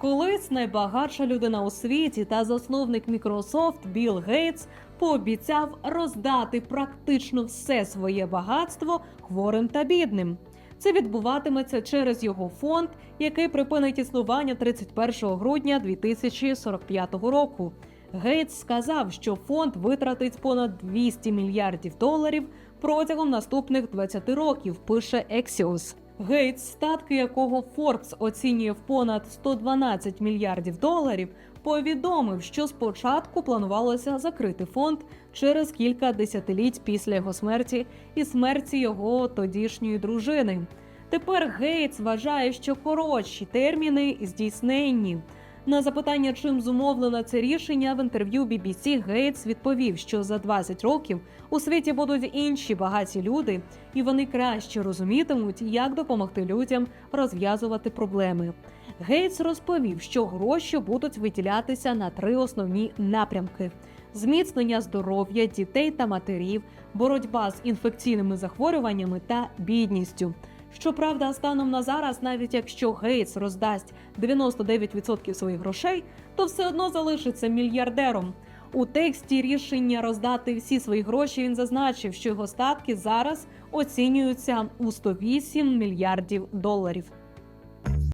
Колись найбагатша людина у світі та засновник Microsoft Білл Гейтс пообіцяв роздати практично все своє багатство хворим та бідним. Це відбуватиметься через його фонд, який припинить існування 31 грудня 2045 року. Гейтс сказав, що фонд витратить понад 200 мільярдів доларів протягом наступних 20 років. Пише Axios. Гейтс, статки якого Форбс оцінює в понад 112 мільярдів доларів, повідомив, що спочатку планувалося закрити фонд через кілька десятиліть після його смерті і смерті його тодішньої дружини. Тепер Гейтс вважає, що коротші терміни здійсненні. На запитання, чим зумовлено це рішення, в інтерв'ю BBC Гейтс відповів, що за 20 років у світі будуть інші багаті люди, і вони краще розумітимуть, як допомогти людям розв'язувати проблеми. Гейтс розповів, що гроші будуть виділятися на три основні напрямки: зміцнення здоров'я дітей та матерів, боротьба з інфекційними захворюваннями та бідністю. Щоправда, станом на зараз, навіть якщо Гейтс роздасть 99% своїх грошей, то все одно залишиться мільярдером. У тексті рішення роздати всі свої гроші він зазначив, що його статки зараз оцінюються у 108 мільярдів доларів.